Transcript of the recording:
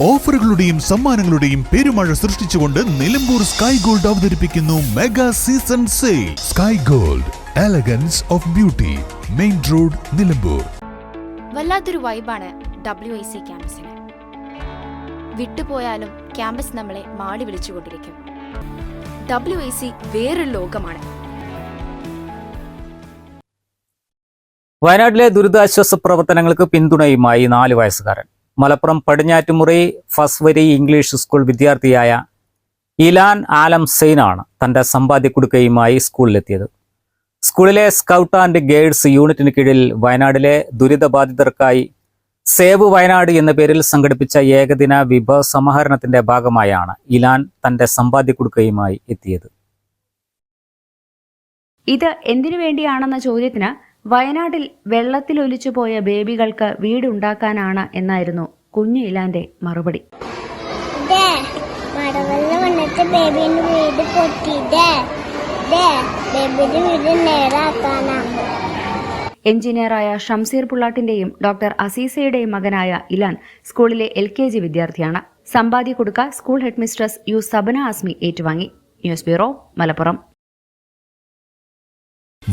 ഓഫറുകളുടെയും സമ്മാനങ്ങളുടെയും പെരുമഴ സൃഷ്ടിച്ചുകൊണ്ട് നിലമ്പൂർ സ്കൈ ഗോൾഡ് അവതരിപ്പിക്കുന്നു mega season sale. Sky Gold elegance of beauty main road Nilambur. വല്ലാത്തൊരു വൈബാണ് ഡബ്ല്യു ഐ സി ക്യാമ്പസിന്. വിട്ടുപോയാലും ക്യാമ്പസ് നമ്മളെ മാടി വിളിച്ചുകൊണ്ടിരിക്കും. ഡബ്ല്യു ഐ സി വേറൊരു ലോകമാണ്. വയനാട്ടിലെ ദുരിതാശ്വാസ പ്രവർത്തനങ്ങൾക്ക് പിന്തുണയുമായി നാല് വയസ്സുകാരൻ. മലപ്പുറം പടിഞ്ഞാറ്റുമുറി ഫസ്വരി വരി ഇംഗ്ലീഷ് സ്കൂൾ വിദ്യാർത്ഥിയായ ഇലാൻ ആലം സെയ്നാണ് തന്റെ സമ്പാദ്യക്കുടുക്കയുമായി സ്കൂളിലെത്തിയത്. സ്കൂളിലെ സ്കൗട്ട് ആൻഡ് ഗൈഡ്സ് യൂണിറ്റിന് കീഴിൽ വയനാടിലെ ദുരിതബാധിതർക്കായി സേവ് വയനാട് എന്ന പേരിൽ സംഘടിപ്പിച്ച ഏകദിന വിഭവ സമാഹരണത്തിന്റെ ഭാഗമായാണ് ഇലാൻ തന്റെ സമ്പാദ്യക്കുടുക്കയുമായി എത്തിയത്. ഇത് എന്തിനു വേണ്ടിയാണെന്ന ചോദ്യത്തിന് വയനാട്ടിൽ വെള്ളത്തിലൊലിച്ചു പോയ ബേബികൾക്ക് വീടുണ്ടാക്കാനാണ് എന്നായിരുന്നു കുഞ്ഞു ഇലാന്റെ മറുപടി. എഞ്ചിനീയറായ ഷംസീർ പുള്ളാട്ടിന്റെയും ഡോക്ടർ അസീസയുടെയും മകനായ ഇലാൻ സ്കൂളിലെ എൽ കെ ജി വിദ്യാർത്ഥിയാണ്. സമ്പാദ്യ കൊടുക്ക school headmistress U Sabana Asmi ഏറ്റുവാങ്ങി. News bureau Malappuram.